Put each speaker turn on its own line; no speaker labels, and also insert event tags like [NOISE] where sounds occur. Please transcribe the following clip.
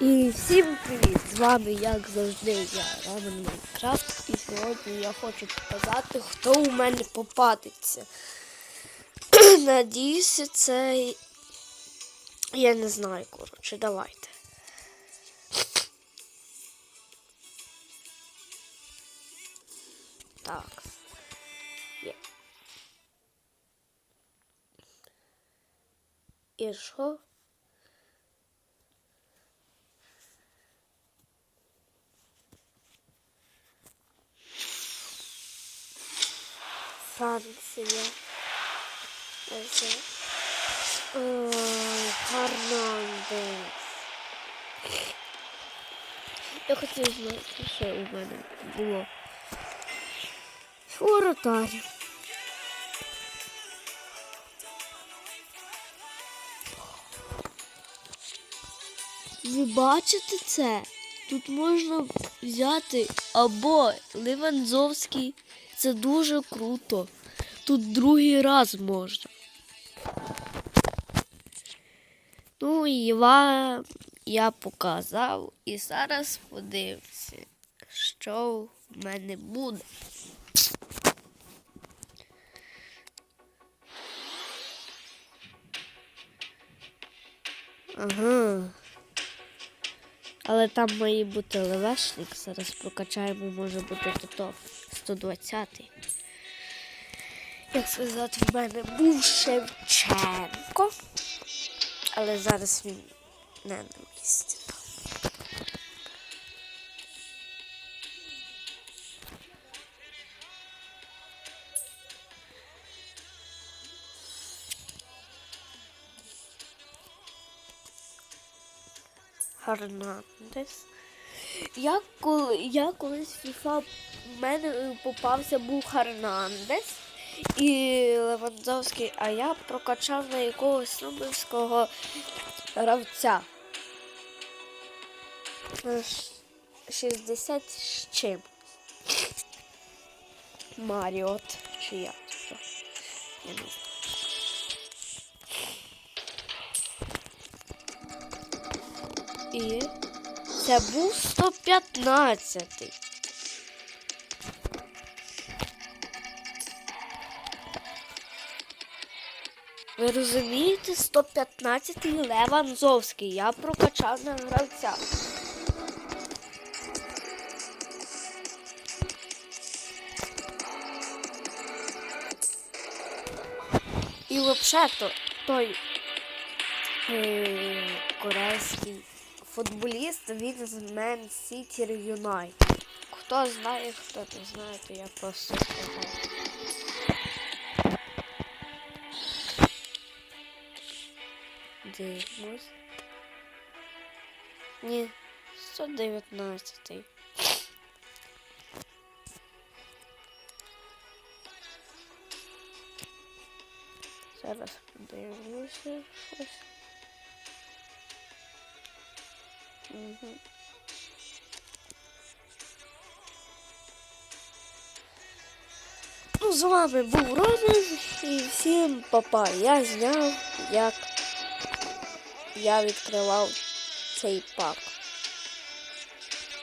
І всім привіт! З вами, як завжди, я Равен Майнкрафт. І сьогодні я хочу показати, хто у мене попадеться. [CLEARS THROAT] Надіюся, це. Я не знаю, коротше, давайте. Так. Є. І що? Франція. Ось. Фернандес. Я хотів знати, що у мене було. Воротар. Ви бачите це? Тут можна взяти або Левандовський. Це дуже круто. Тут другий раз можна. Ну і вам я показав. І зараз подивимося, що в мене буде. Ага. Але там має бути левешник. Зараз прокачаємо, може бути то 120-й. Як сказати, в мене був Шевченко. Але зараз він не на місці. Гарнандес. Я, коли, я колись FIFA в мене е, попався був Харнандес і Левандовський, а я прокачав на якогось нубівського гравця. На 60 з чим. Маріот. Чи це? Я не знаю. І це був 115. Ви розумієте, 115 Леванзовський. Я прокачав на гравця. І взагалі то той е, корейський футболіст, він з Мен Сітір Юнайтед. Хто знає, хто не знає, то я просто сказав. Дивимось. Ні, 119. Зараз подивимося щось. Угу. Ну, з вами був Роман і всім папа. Я зняв, як я відкривав цей пак.